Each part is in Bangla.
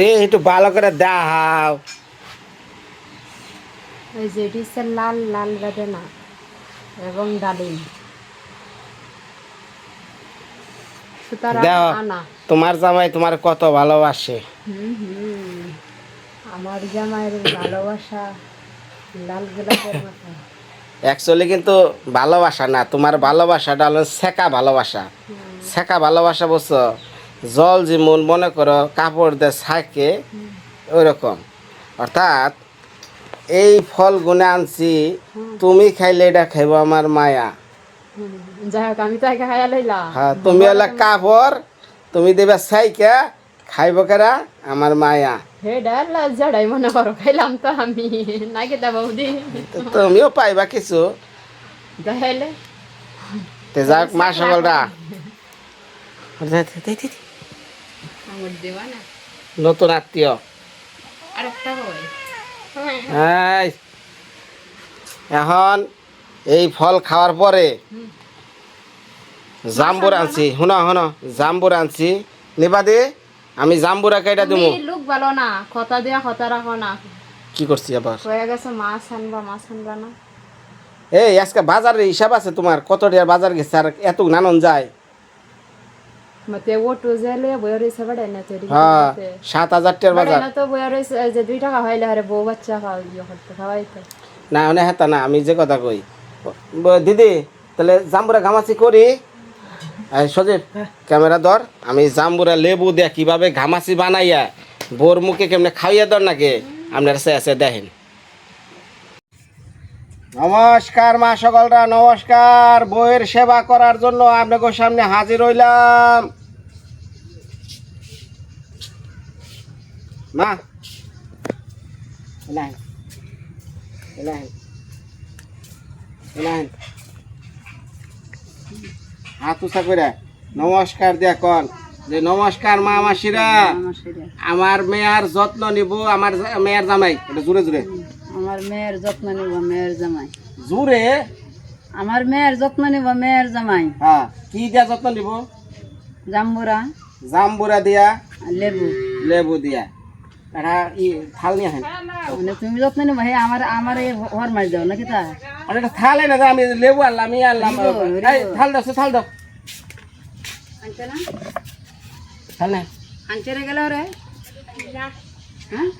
তে একটু ভালো করে দাও। ওই যে এটি হচ্ছে লাল লাল বেদানা এবং ডালিম। তোমার জামাই তোমার কত ভালোবাসে। আমার জামাইয়ের ভালোবাসা লাল গোলাপের মতো। অ্যাকচুয়ালি কিন্তু ভালোবাসা না তোমার ভালোবাসাটা হলো শেখা ভালোবাসা। শেখা ভালোবাসা বলছো? জল যেমন মনে করো কাপড় দিয়ে থাকে ওইরকম। অর্থাৎ এই ফল গুনে আনছি তুমি খাইলে এটা খাইব আমার মায়া। হ্যাঁ তুমি হলে কাপড় তুমি দেবে সাইকে খাইব কেরা? আমার মায়া। মনে তুমিও পাইবা কিছু। যাক মা না নতুন আত্মীয়। হয়। এখন এই ফল খাওয়ার পরে জাম্বুর আনছি। শুনো শুনো জাম্বুর আনছি। নিবা দে আমি জাম্বুরা কেটে দেবো লোক ভালো না কথা দিয়া কথা রাখো না। কি করছি আবার? কয়ে গেছে মাছ আনবা মাছ আনবা না। এই আজকে বাজারের হিসাব আছে তোমার কত টাকার বাজার গেছে আর এত নানন যায়। সাত হাজার টাকার বাজার। না খাওয়া ইয়ে হেতা না আমি যে কথা কই। দিদি তাহলে জাম্বুরা ঘামাচি করি। সজীব ক্যামেরা ধর আমি জাম্বুরা লেবু দিয়া কীভাবে ঘামাচি বানাইয়া বোর মুখে কেমনে খাইয়া দর নাকি? আপনার সে দেখেন। নমস্কার মা সকলরা নমস্কার। বইয়ের সেবা করার জন্য আপনাকে সামনে হাজির হইলাম। মা হাত উঁচা করে নমস্কার দিয়া কন। যে নমস্কার মা মাসিরা আমার মেয়ার যত্ন নিব আমার মেয়ের জামাই এটা জুড়ে জুড়ে আমার মেয়ের যত্ন নিব মেয়ের জামাই। জুড়ে আমার মেয়ের যত্ন নিব মেয়ের জামাই। হ্যাঁ কি দিয়া যত্ন নিব? জাম্বুরা। জাম্বুরা দিয়া? লেবু। লেবু দিয়া। এটা ই থাল নিয়ে আসেন। মানে তুমি যত্ন নিব হে আমার আমার এই ঘর মারি দাও নাকি তা? আর এটা থালে না আমি লেবু আনলাম ই আনলাম। থাল দাও সে থাল দাও। আনছে না? থাল না। আনছে রে গেল রে। হ্যাঁ?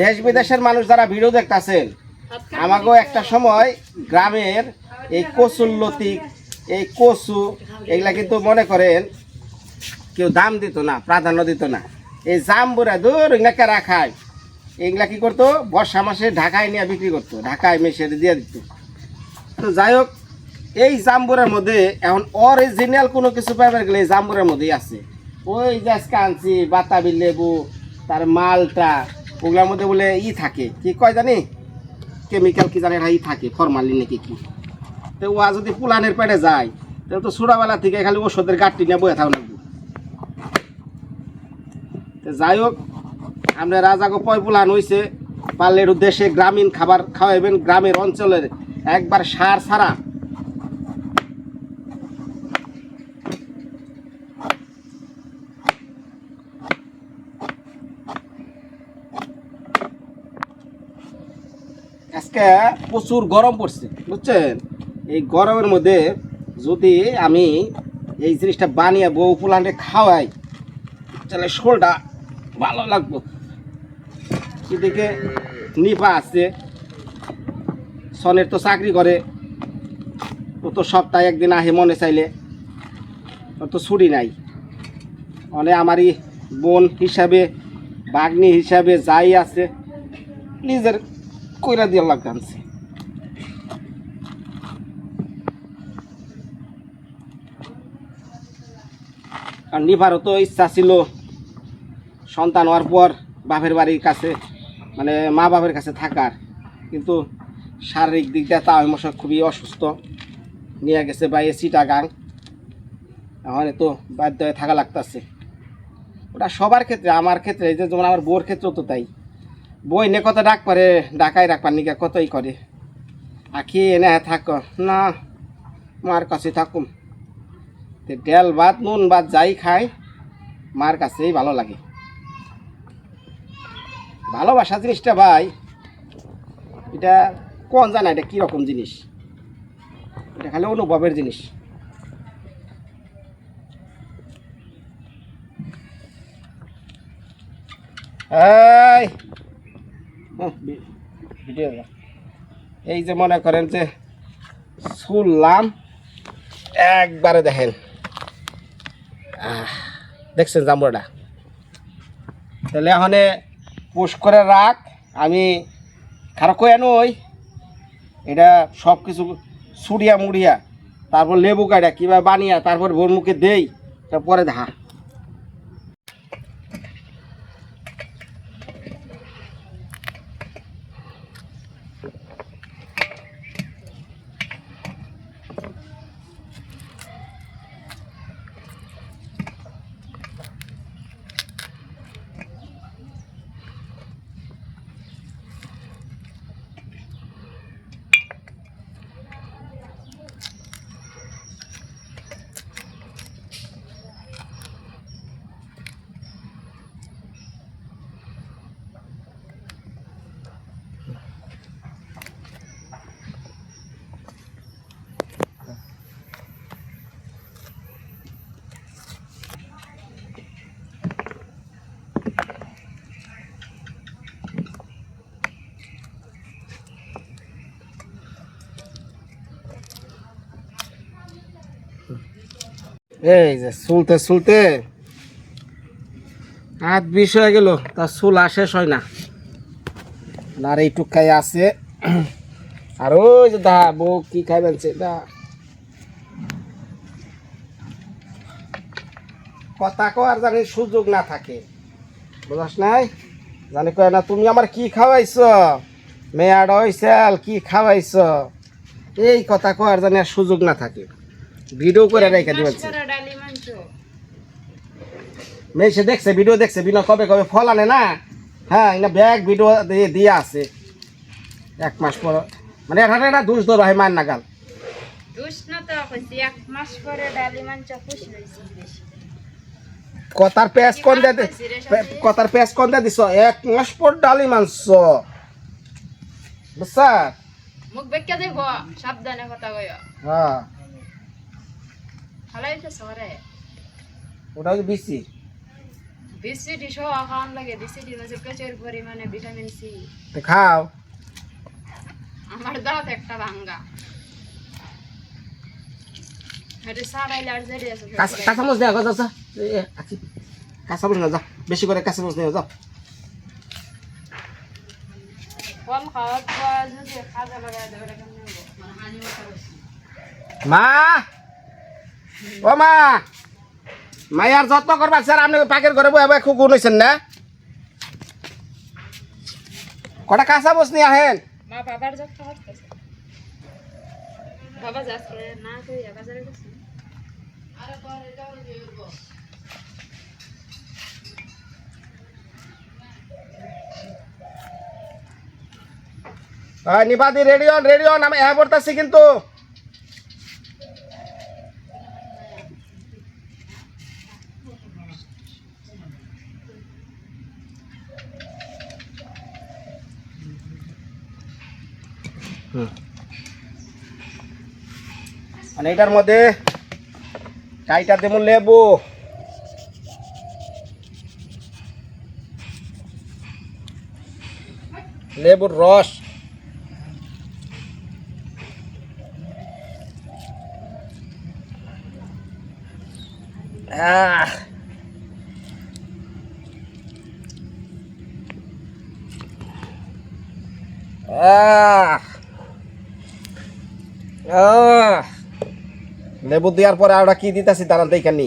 দেশ বিদেশের মানুষ যারা ভিডিও দেখতেছেন আমাকেও একটা সময় গ্রামের এই কচুর লতি, এই কচু, এগুলা কিন্তু মনে করেন কেউ দাম দিত না, প্রাধান্য দিত না। এই জামবুরা দূর এগুলা কেরা খায় এগুলা কি করতো? বর্ষা মাসে ঢাকায় নিয়ে বিক্রি করতো, ঢাকায় মেশে দিয়ে দিত। তো যাই হোক, এই জাম্বুরের মধ্যে এখন অরিজিনাল কোনো কিছু পাইবার গেলে এই জাম্বুরের মধ্যেই আছে। ওই যে আজকে আনছি, বাতাবি লেবু তার মালটা, ওগুলোর মধ্যে বলে ই থাকে। কি কয় জানি? কেমিক্যাল কি জানি ই থাকে ফরমালিন নাকি কি। তো ওয়া যদি পুলানের পেটে যায়, তাহলে তো ছোটবেলা থেকে খালি ওষুধের গাঠটি নিয়ে বয়ে থাকা লাগবে। তো যাই হোক, আমরা রাজাগো পয় পুলান হইছে, পারলে দেশে গ্রামীণ খাবার খাওয়াইবেন, গ্রামের অঞ্চলের একবার সার ছাড়া। আজকে প্রচুর গরম পড়ছে, বুঝছেন? এই গরমের মধ্যে যদি আমি এই জিনিসটা বানিয়ে বউ ফুলানকে খাওয়াই, তাহলে শোলটা ভালো লাগবো। এদিকে নিপা আছে, সনের তো চাকরি করে, ও তো সপ্তাহে একদিন আহে মনে চাইলে, ওর তো ছুটি নাই। মানে আমারই বোন হিসাবে, বাগনি হিসাবে যাই আছে, নিজের কইরা দিয়ে লাগছে আর নিভারও তো ইচ্ছা ছিল সন্তান হওয়ার পর বাপের বাড়ির কাছে মানে মা বাপের কাছে থাকার। কিন্তু শারীরিক দিক দিয়ে তাও মশা খুবই অসুস্থ। নিয়ে গেছে বা এসিটা গাং এখন তো বাধ্য হয়ে থাকা লাগতেছে। ওটা সবার ক্ষেত্রে, আমার ক্ষেত্রে যেমন আমার বউর ক্ষেত্রেও তো তাই। বই নে কত ডাক করে ডাকাই রাখবার নিকা কতই করে। আখি এনে থাক। না মার কাছে থাকুম। তে ডেল ভাত, নুন ভাত যাই খাই, মার কাছেই ভালো লাগে। ভালোবাসা জিনিসটা ভাই, এটা কোন জানা এটা কীরকম জিনিস? এটা খালি অনুভবের জিনিস। এই এই যে মনে করেন যে শুনলাম, একবারে দেখেন। দেখছেন জাম্বুরাটা? তাহলে এখন পুশ করে রাখ, আমি খারাপ কয়ে নই, এটা সব কিছু ছুড়িয়া মুড়িয়া, তারপর লেবু কাটা কীভাবে বানিয়া তারপর ভোর মুখে দেই, তারপরে দেখা। এই যে চুলতে চুলতে হাত বিষ হয়ে গেল তার চুল আর শেষ হয় না। আর এইটুক খাই আছে। আর ওই যে দা, বউ কি খাইবেন সে দা। কথা কওয়ার জানি সুযোগ না থাকে। বুঝাস নাই? জানি কয় না, তুমি আমার কি খাওয়াইছ? মেয়াড হইছাল কি খাওয়াইছ? এই কথা কওয়ার জানি আর সুযোগ না থাকে। ভিডিও করে রেখে ডালি মেয়ে সে দেখছে ভিডিও দেখছে বিনা কবে কবে ফল আনে না? হ্যাঁ না ব্যাগ ভিডিও দিয়ে দিয়ে আছে এক মাস পর মানে এটা একটা দুষ ধরো হয় মার নাগাল। কথার পেঁয়াজ কোন দি- কথার পেঁয়াজ কোন দিছ? এক মাস পর ডালি মাংস। বুঝছা? মুখ বেঁকে দেব সাবধানে কথা কয় হ্যাঁ। খালাইতে সরে। ওটা হচ্ছে বিসি বিসিটি সহ খাওয়ান লাগে। বিসিটি হচ্ছে প্রচুর পরিমাণে ভিটামিন সি তো খাও। আমার দাঁত একটা ভাঙ্গা। এটা সারাইলে আর জেডি আছে। কাঁচা কাঁচামচ দেওয়া কথা যা এ, এ, আছি। কাঁচামচ না যা। বেশি করে কাঁচামচ দেওয়া যাও এটা। মা! ও মা মায়ার যত্ন করবার স্যার আপনি পাকের ঘরে বয়ে খুব গুণ হয়েছেন না? কটা কাঁচা বস নিয়ে আহেন? নিবাদি রেডি অন রেডি অন আমি হ্যাঁ পড়তেছি কিন্তু। মানে এটার মধ্যে চাইটা দেবো লেবু। লেবুর রস। আহ। আহ। আহ। লেবু দেওয়ার পরে আমরা কি দিতেছি তারা দেখানি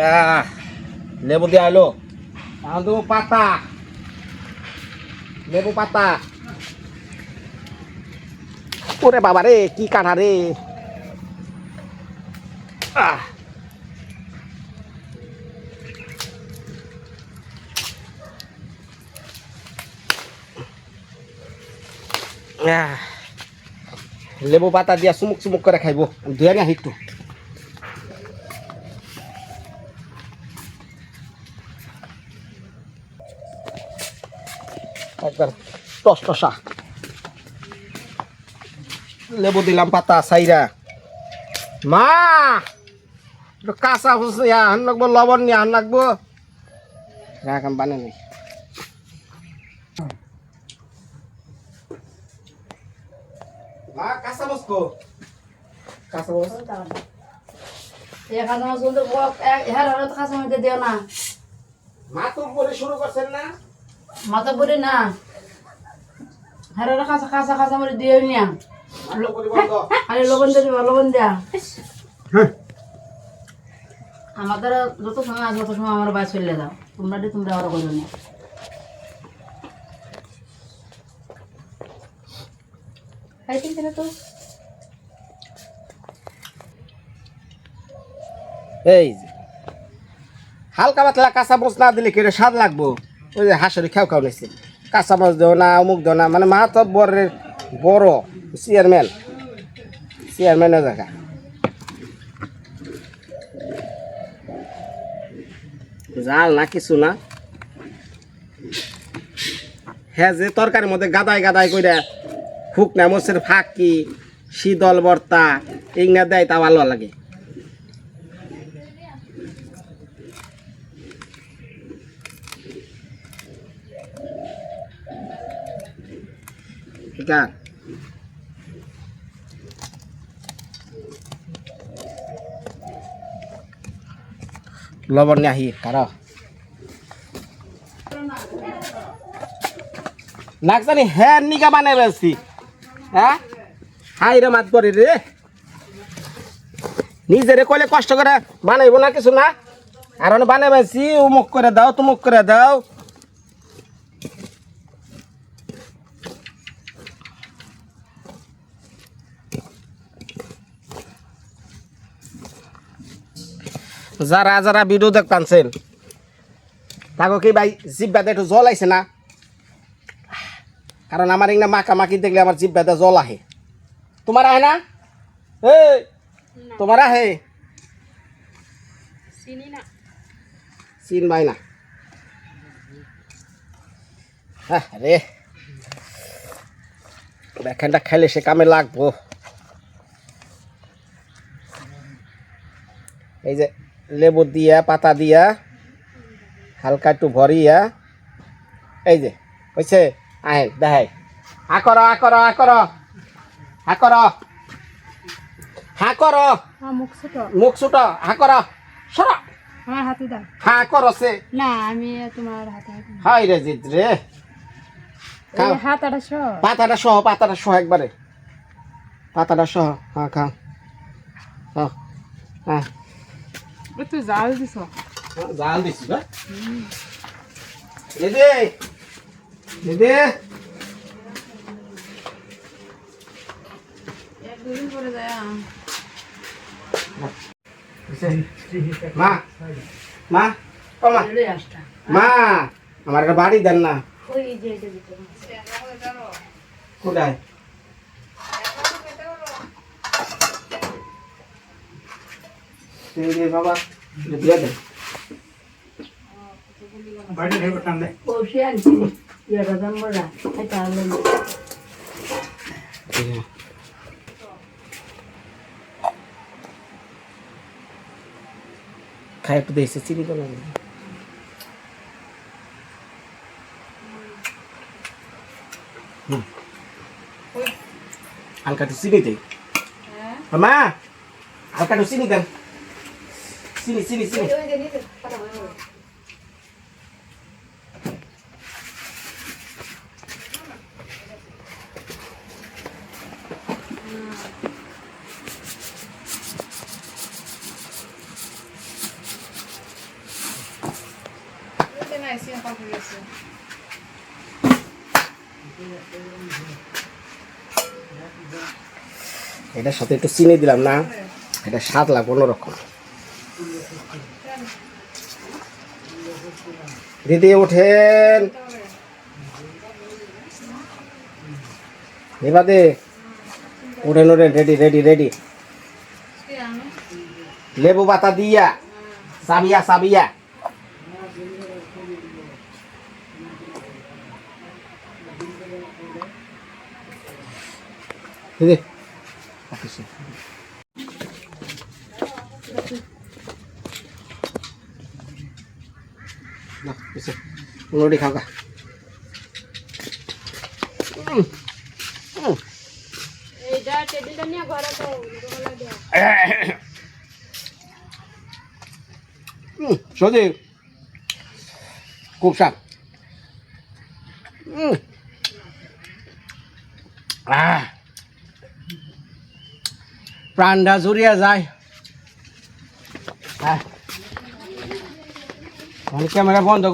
আহ লেবু দিয়ে এখন দেবো পাতা। লেবু পাতা। ওরে বাবা রে কি কাটা রে। আহ। লেবু পাতা দিয়া চুমুক চুমুক করে খাইব। ধুয়ে না একটু একবার টস টসা। লেবু দিলাম পাতা সাইরা। মা! একটু কাঁচা ফুসে আন লাগবো, লবণ নিয়ে আন লাগবো। রাখ, আমি বানিয়ে নিই কাঁচা কাঁচা বস এক হাজার মাছ বলতে হ্যাঁ মধ্যে দিও না। মা তো উপরে শুরু করছেন না? মাথা পড়ে না। হ্যাঁ খাসা খাসা মধ্যে দিও বন্ধ আরে লবণ দিয়ে লবণ দেয়া। আমাদের যত সময় আসবে তত সময় আমার বাই চলে দাও তোমরা দিয়ে তোমরা আরও করো না। খাইতে তো এই হালকা পাতলা কাঁচা মাছ না দিলে কেটে স্বাদ লাগবো? ওই যে হাঁসের খেয়াও খাও নিচ্ছে কাঁচা মাছ দেও না, অমুক দেও না মানে মা তো বরের বড় চেয়ারম্যান চেয়ারম্যানের জায়গা জাল না, কিছু না। হ্যাঁ যে তরকারির মধ্যে গাদাই গাদাই করে হুক না মসের ফাঁকি, শীতল বর্তা ইংনা দেয় তা ভালো লাগে। Ikan. লবণ আহি, কার? নাকজানি হ্যাঁ নিকা বানাই বেছি হ্যাঁ? হাই রে মাত নিজেরে কইলে কষ্ট করে বানাইব না কিছু না? আর বানাই বেছি উমুক করে দাও, তুমুক করে দাও। যারা যারা ভিডিও দেখতেছেন তাকে কি ভাই জিব্বাতে একটু জল আইছে না? কারণ আমার এখানে মাখা মাখি দেখলে আমার জিব্বাতে জল আহে। তোমার আহে না? হে তোমার আহে? চিন ভাই না। হ্যাঁ রে। ব্যাখ্যানটা খাইলে সে কামে লাগবো। এই যে লেবু দিয়া পাতা দিয়া হালকা একটু ভরিয়া। এই যে হয়েছে আহেন দেখাই হা কর হা কর হা কর। হা কর। হা কর। হ্যাঁ মুখ ছোট। মুখ ছুট। হা কর। সর। আমার হাতে দাও। হা করছে না আমি তোমার হাতে হাই রে জিত রে। খাও এই হাত আটা সব পাতাটা সহ পাতাটা সহ একবারে। পাতাটা সহ। হ্যাঁ খাও হ্যাঁ হ্যাঁ একটু জাল দিছ। জাল দিছি বা এদে যায় মা মা ও মা। মা আমার একটা বাড়ি দেন না। ওই যে এটা দিতে কোথায় এই যে বাবা এটা দিয়ে খাই চিনি তো হালকা একটু চিনি দেই মা হালকা একটু চিনি দেন চিনি চিনি চিনি এটার সাথে একটু চিনি দিলাম না এটা স্বাদ লাগবে অন্যরকম দিদি ওঠেন। এবারে ওঠেন ওঠেন রেডি রেডি রেডি লেবু পাতা দিয়া সাবিয়া সাবিয়া। এই যে, রাখিস। না, পিছে। মুড়ি খাও গা। উম, উম। এইটা টেবিলটা নিয়ে ঘরে তো হুম, সজি খুব স্বাদ উম। আহ। প্রাণটা জুড়িয়া যায়। আহ। আমি ক্যামেরা বন্ধ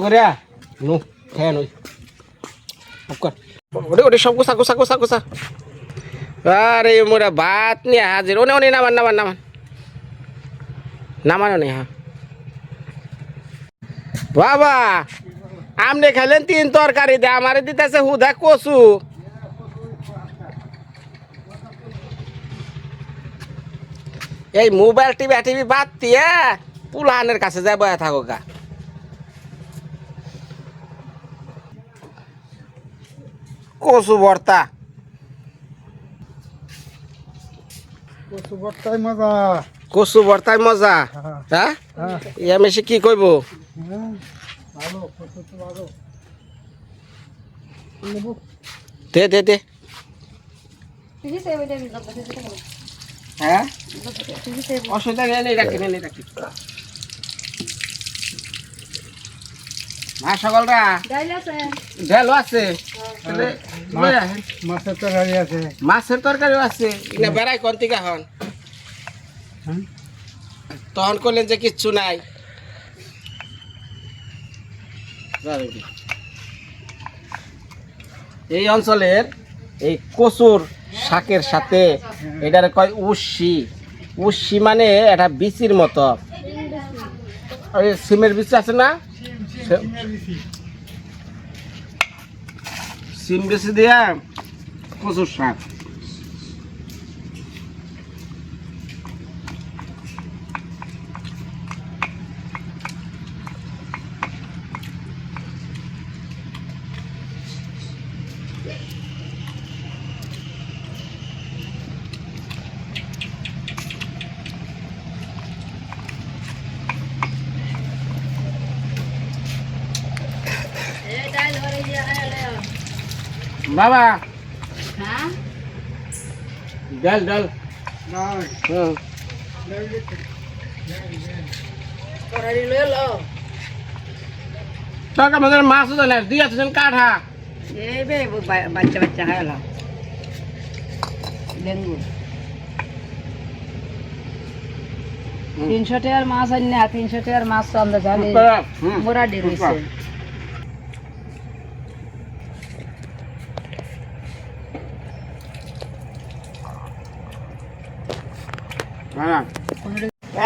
নু কর। ওরে ওরে সব গোসা গোসা গোসা গোসা আরে মোরা ভাত নিয়ে হাজির ওনে ওনে নামান নামান নামান। নামানো নেই হ্যাঁ বাবা, আমনে খাইলেন তিন তরকারি দে আমারে দিতেছে হুদা কচু। এই মোবাইল টিভি টিভি বাদ দিয়ে পুলানের কাছে যাই বয়া থাকো গা। কচু ভর্তা। কচু বর্তায় মজা। কচু ভর্তায় মজা। হ্যাঁ। হ্যাঁ ইয়া মেশে কি কইব? হ্যাঁ ভালো কচু তো ভালো। নেব দে দে। দে টিভি সেভ এটা নিলাম হ্যাঁ? অসুবিধা নেই রাখি মা আছে। মাছের তরকারি আছে মাছের তরকারিও আছে। ইনা বেড়াই কোন থেকে হন। তখন করলেন যে কিচ্ছু নাই। এই অঞ্চলের এই কচুর শাকের সাথে, এটার কয় উসি। উসি মানে এটা বিচির মতো। সিমের বিচি আছে না? সিম বিচি দিয়া প্রচুর শাক এই ডাইল ঘরে গিয়ে খাইলে বাবা। হ্যাঁ? ডাল ডাল। টাকা আমাদের মাছ তো না দিয়ে আছেন কাঠা। এই বে বা- বাচ্চা বাচ্চা খাইলাম ডেঙ্গু। তিনশো টাকার মাছ আনি না তিনশো টাকার মাছ তো আমরা জানি। হুম। মোরা ডে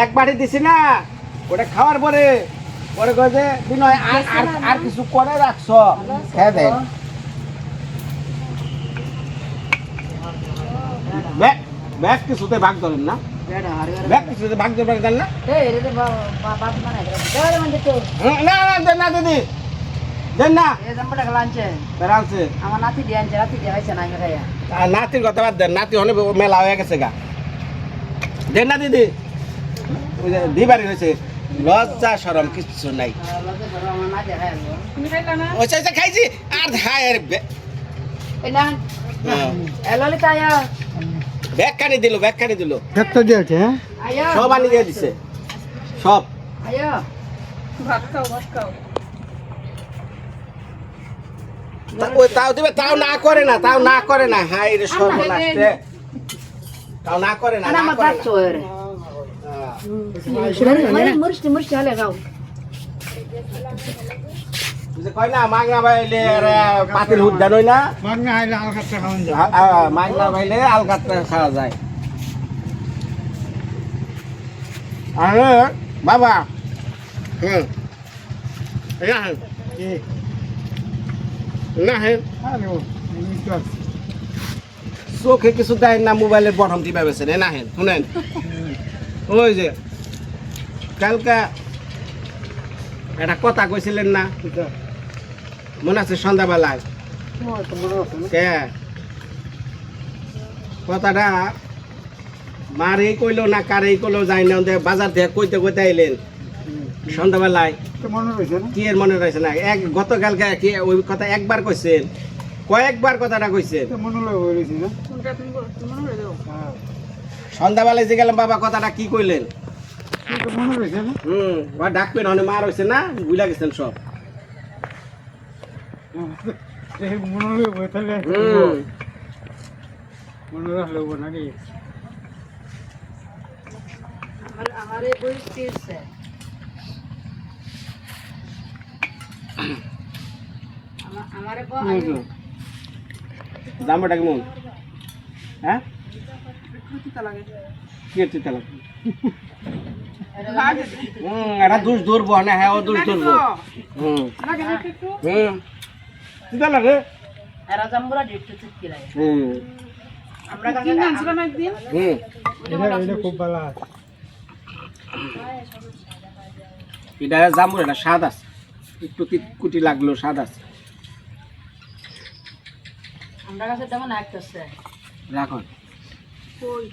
এক বাড়ি দিছি না ওটা খাওয়ার পরে পরে কয়ে যে বিনয় আর আর আর কিছু করে রাখছ খেয়ে দেন ব্যাগ কিছুতে ভাগ ধরেন না। ব্যাগ কিছুতে ভাগ ধরে দেন না? না না দেন না দিদি। দেন না। এই জাম্পাটা গেলাঞ্চে বেড়ালছে আমার নাতি দিয়ে আনছে নাতি দিয়ে হয়েছে না নাতির কথা বাদ দেন নাতি অনেক মেলা হয়ে গেছে গা। দেন না দিদি। ওই যে দিবারি হয়েছে। লজ্জা সরম কিচ্ছু নাই। খাইছি। আর হায় আর হ্যাঁ। ব্যাগ কানি দিল ব্যাগ কানি দিল একটা দিয়েছে হ্যাঁ? সব আনি দিয়ে দিছে। সব। তাও দিবে তাও না করে না তাও না করে না। হাই রে সর্বনাশ তাও না করে না না আমার বাপ না হ্যাঁ। হলে গাও কয় না মাগনা বাইলে পাতিল উদ্যান হই মাগনা আইলে আল খাচ্ছে যায়। আ- আ, মাগনা বাইলে আলগাতে খাওয়া যায়। আরে বাবা। হুম না না হ্যাঁ আছে। চোখে কিছু দেয় না মোবাইলের বটম টিপা বেছে না হেন শুনেন। ওই যে কালকা একটা কথা কইছিলেন না? মনে আছে সন্ধ্যাবেলায়? কথাটা মারেই কইলো না কারেই কইলো যাই না বাজার থেকে কইতে কইতে আইলেন। সন্ধ্যাবেলায়। কি এর মনে রয়েছে না? এক গতকালকে কি ওই কথা একবার কইছেন? কয়েকবার কথাটা কইছেন। মনে সন্ধ্যাবেলায় যে গেলাম বাবা কথাটা কি কইলেন? মনে হুম ডাকবেন হনে মার হয়েছে না? বুঝলা গেছেন সব। মনে মনে হব নাকি? আমার হ্যাঁ? কি লাগে? হুম এটা দুষ ধরবো না হ্যাঁ ও দুষ ধরবো। হুম। হুম। তিতা লাগে এরা জাম্বুরা ডিট্টু চুটকি লাগে হুম। আমরা কাছে আনছিলাম একদিন। হুম। এটা এটা খুব ভালো আছে। এটা জামুর এটা স্বাদ আছে। একটু কুটি লাগল স্বাদ আছে। আমরা কাছে তেমন ra rồi. thôi